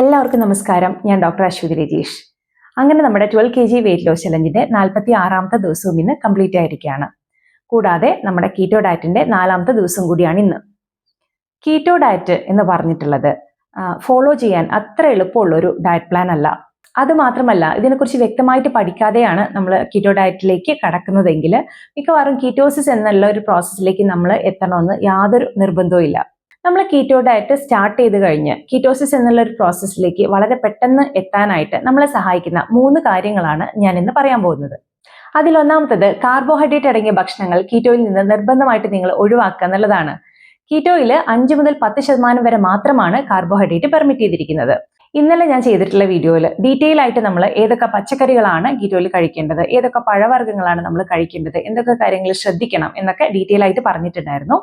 എല്ലാവർക്കും നമസ്കാരം. ഞാൻ ഡോക്ടർ അശ്വതി രജീഷ്. അങ്ങനെ നമ്മുടെ twelve K G weight loss ചലഞ്ചിന്റെ നാൽപ്പത്തി ആറാമത്തെ ദിവസവും ഇന്ന് കംപ്ലീറ്റ് ആയിരിക്കുകയാണ്. കൂടാതെ നമ്മുടെ കീറ്റോ ഡയറ്റിന്റെ നാലാമത്തെ ദിവസം കൂടിയാണ് ഇന്ന്. കീറ്റോ ഡയറ്റ് എന്ന് പറഞ്ഞിട്ടുള്ളത് ഫോളോ ചെയ്യാൻ അത്ര എളുപ്പമുള്ള ഒരു ഡയറ്റ് പ്ലാൻ അല്ല. അത് മാത്രമല്ല ഇതിനെക്കുറിച്ച് വ്യക്തമായിട്ട് പഠിക്കാതെയാണ് നമ്മൾ കീറ്റോ ഡയറ്റിലേക്ക് കടക്കുന്നതെങ്കിൽ മിക്കവാറും കീറ്റോസിസ് എന്നുള്ള ഒരു പ്രോസസ്സിലേക്ക് നമ്മൾ എത്തണമെന്ന് യാതൊരു നിർബന്ധവും നമ്മൾ കീറ്റോ ഡയറ്റ് സ്റ്റാർട്ട് ചെയ്ത് കഴിഞ്ഞ് കീറ്റോസിസ് എന്നുള്ള ഒരു പ്രോസസ്സിലേക്ക് വളരെ പെട്ടെന്ന് എത്താനായിട്ട് നമ്മളെ സഹായിക്കുന്ന മൂന്ന് കാര്യങ്ങളാണ് ഞാൻ ഇന്ന് പറയാൻ പോകുന്നത്. അതിൽ അതിലൊന്നാമത്തത് കാർബോഹൈഡ്രേറ്റ് അടങ്ങിയ ഭക്ഷണങ്ങൾ കീറ്റോയിൽ നിന്ന് നിർബന്ധമായിട്ട് നിങ്ങൾ ഒഴിവാക്കുക എന്നുള്ളതാണ്. കീറ്റോയിൽ അഞ്ച് മുതൽ പത്ത് ശതമാനം വരെ മാത്രമാണ് കാർബോഹൈഡ്രേറ്റ് പെർമിറ്റ് ചെയ്തിരിക്കുന്നത്. ഇന്നലെ ഞാൻ ചെയ്തിട്ടുള്ള വീഡിയോയിൽ ഡീറ്റെയിൽ ആയിട്ട് നമ്മൾ ഏതൊക്കെ പച്ചക്കറികളാണ് കീറ്റോയിൽ കഴിക്കേണ്ടത് ഏതൊക്കെ പഴവർഗങ്ങളാണ് നമ്മൾ കഴിക്കേണ്ടത് എന്തൊക്കെ കാര്യങ്ങൾ ശ്രദ്ധിക്കണം എന്നൊക്കെ ഡീറ്റെയിൽ ആയിട്ട് പറഞ്ഞിട്ടുണ്ടായിരുന്നു.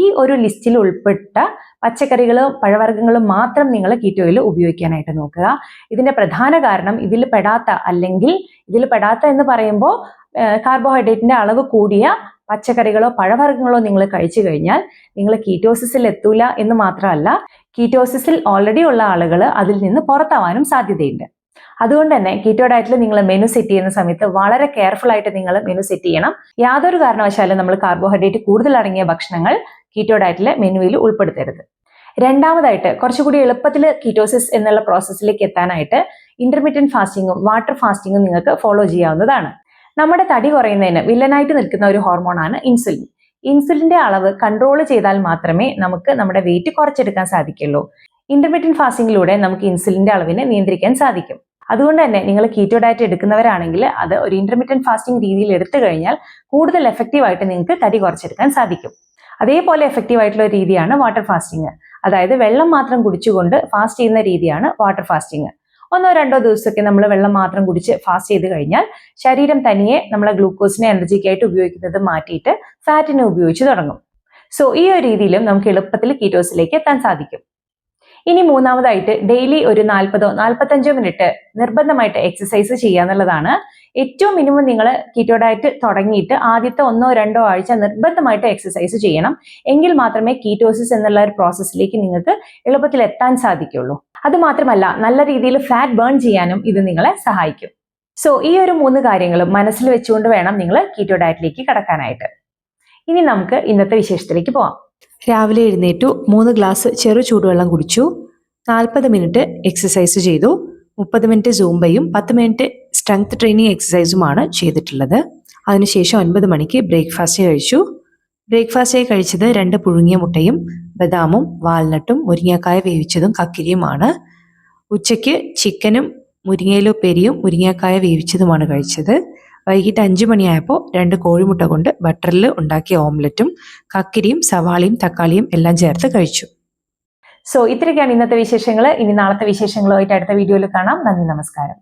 ഈ ഒരു ലിസ്റ്റിൽ ഉൾപ്പെട്ട പച്ചക്കറികളും പഴവർഗങ്ങളും മാത്രം നിങ്ങൾ കീറ്റോയിൽ ഉപയോഗിക്കാനായിട്ട് നോക്കുക. ഇതിന്റെ പ്രധാന കാരണം ഇതിൽ പെടാത്ത അല്ലെങ്കിൽ ഇതിൽ പെടാത്ത എന്ന് പറയുമ്പോൾ കാർബോഹൈഡ്രേറ്റിന്റെ അളവ് കൂടിയ പച്ചക്കറികളോ പഴവർഗങ്ങളോ നിങ്ങൾ കഴിച്ചു കഴിഞ്ഞാൽ നിങ്ങൾ കീറ്റോസിസിൽ എത്തൂല എന്ന് മാത്രമല്ല കീറ്റോസിസിൽ ഓൾറെഡി ഉള്ള ആളുകൾ അതിൽ നിന്ന് പുറത്താവാനും സാധ്യതയുണ്ട്. അതുകൊണ്ട് തന്നെ കീറ്റോ ഡയറ്റിൽ നിങ്ങൾ മെനു സെറ്റ് ചെയ്യുന്ന സമയത്ത് വളരെ കെയർഫുൾ ആയിട്ട് നിങ്ങൾ മെനു സെറ്റ് ചെയ്യണം. യാതൊരു കാരണവശാലും നമ്മൾ കാർബോഹൈഡ്രേറ്റ് കൂടുതൽ അടങ്ങിയ ഭക്ഷണങ്ങൾ കീറ്റോ ഡയറ്റിലെ മെനുവിൽ ഉൾപ്പെടുത്തരുത്. രണ്ടാമതായിട്ട് കുറച്ചുകൂടി എളുപ്പത്തിൽ കീറ്റോസിസ് എന്നുള്ള പ്രോസസ്സിലേക്ക് എത്താനായിട്ട് ഇന്റർമീഡിയറ്റ് ഫാസ്റ്റിങ്ങും വാട്ടർ ഫാസ്റ്റിങ്ങും നിങ്ങൾക്ക് ഫോളോ ചെയ്യാവുന്നതാണ്. നമ്മുടെ തടി കുറയുന്നതിന് വില്ലനായിട്ട് നിൽക്കുന്ന ഒരു ഹോർമോണാണ് ഇൻസുലിൻ. ഇൻസുലിന്റെ അളവ് കൺട്രോൾ ചെയ്താൽ മാത്രമേ നമുക്ക് നമ്മുടെ വെയിറ്റ് കുറച്ചെടുക്കാൻ സാധിക്കുള്ളൂ. ഇന്റർമീഡിയറ്റ് ഫാസ്റ്റിംഗിലൂടെ നമുക്ക് ഇൻസുലിന്റെ അളവിനെ നിയന്ത്രിക്കാൻ സാധിക്കും. അതുകൊണ്ട് തന്നെ നിങ്ങൾ കീറ്റോ ഡയറ്റ് എടുക്കുന്നവരാണെങ്കിൽ അത് ഒരു ഇന്റർമീഡിയറ്റ് ഫാസ്റ്റിംഗ് രീതിയിൽ എടുത്തു കഴിഞ്ഞാൽ കൂടുതൽ എഫക്റ്റീവായിട്ട് നിങ്ങൾക്ക് തടി കുറച്ചെടുക്കാൻ സാധിക്കും. അതേപോലെ എഫക്റ്റീവ് ആയിട്ടുള്ള രീതിയാണ് വാട്ടർ ഫാസ്റ്റിംഗ് അതായത് വെള്ളം മാത്രം കുടിച്ചുകൊണ്ട് ഫാസ്റ്റ് ചെയ്യുന്ന രീതിയാണ് വാട്ടർ ഫാസ്റ്റിംഗ് ഒന്നോ രണ്ടോ ദിവസമൊക്കെ നമ്മൾ വെള്ളം മാത്രം കുടിച്ച് ഫാസ്റ്റ് ചെയ്ത് കഴിഞ്ഞാൽ ശരീരം തനിയെ നമ്മളെ ഗ്ലൂക്കോസിനെ എനർജിക്കായിട്ട് ഉപയോഗിക്കുന്നത് മാറ്റിയിട്ട് ഫാറ്റിനെ ഉപയോഗിച്ച് തുടങ്ങും. സോ ഈ ഒരു രീതിയിലും നമുക്ക് എളുപ്പത്തിൽ കീറ്റോസിലേക്ക് എത്താൻ സാധിക്കും. ഇനി മൂന്നാമതായിട്ട് ഡെയിലി ഒരു നാൽപ്പതോ നാൽപ്പത്തഞ്ചോ മിനിറ്റ് നിർബന്ധമായിട്ട് എക്സസൈസ് ചെയ്യുക എന്നുള്ളതാണ്. ഏറ്റവും മിനിമം നിങ്ങൾ കീറ്റോ ഡയറ്റ് തുടങ്ങിയിട്ട് ആദ്യത്തെ ഒന്നോ രണ്ടോ ആഴ്ച നിർബന്ധമായിട്ട് എക്സസൈസ് ചെയ്യണം. എങ്കിൽ മാത്രമേ കീറ്റോസിസ് എന്നുള്ള ഒരു പ്രോസസ്സിലേക്ക് നിങ്ങൾക്ക് എളുപ്പത്തിൽ എത്താൻ സാധിക്കുള്ളൂ. അത് മാത്രമല്ല നല്ല രീതിയിൽ ഫാറ്റ് ബേൺ ചെയ്യാനും ഇത് നിങ്ങളെ സഹായിക്കും. സോ ഈ ഒരു മൂന്ന് കാര്യങ്ങളും മനസ്സിൽ വെച്ചുകൊണ്ട് വേണം നിങ്ങൾ കീറ്റോ ഡയറ്റിലേക്ക് കടക്കാനായിട്ട്. ഇനി നമുക്ക് ഇന്നത്തെ വിശേഷത്തിലേക്ക് പോവാം. രാവിലെ എഴുന്നേറ്റു മൂന്ന് ഗ്ലാസ് ചെറു ചൂടുവെള്ളം കുടിച്ചു നാൽപ്പത് മിനിറ്റ് എക്സസൈസ് ചെയ്തു മുപ്പത് മിനിറ്റ് സൂംബയും പത്ത് മിനിറ്റ് സ്ട്രെങ്ത് ട്രെയിനിങ് എക്സസൈസുമാണ് ചെയ്തിട്ടുള്ളത്. അതിനുശേഷം ഒൻപത് മണിക്ക് ബ്രേക്ക്ഫാസ്റ്റ് കഴിച്ചു. ബ്രേക്ക്ഫാസ്റ്റായി കഴിച്ചത് രണ്ട് പുഴുങ്ങിയ മുട്ടയും ബദാമും വാൽനട്ടും മുരിങ്ങക്കായ വേവിച്ചതും കക്കിരിയുമാണ്. ഉച്ചയ്ക്ക് ചിക്കനും മുരിങ്ങയിലോ പെരിയും മുരിങ്ങക്കായ വേവിച്ചതുമാണ് കഴിച്ചത്. വൈകിട്ട് അഞ്ച് മണിയായപ്പോൾ രണ്ട് കോഴിമുട്ട കൊണ്ട് ബട്ടറിൽ ഉണ്ടാക്കിയ ഓംലറ്റും കക്കിരിയും സവാളയും തക്കാളിയും എല്ലാം ചേർത്ത് കഴിച്ചു. സോ ഇത്രയൊക്കെയാണ് ഇന്നത്തെ വിശേഷങ്ങൾ ഇനി നാളത്തെ വിശേഷങ്ങളുമായിട്ട് അടുത്ത വീഡിയോയിൽ കാണാം. നന്ദി നമസ്കാരം.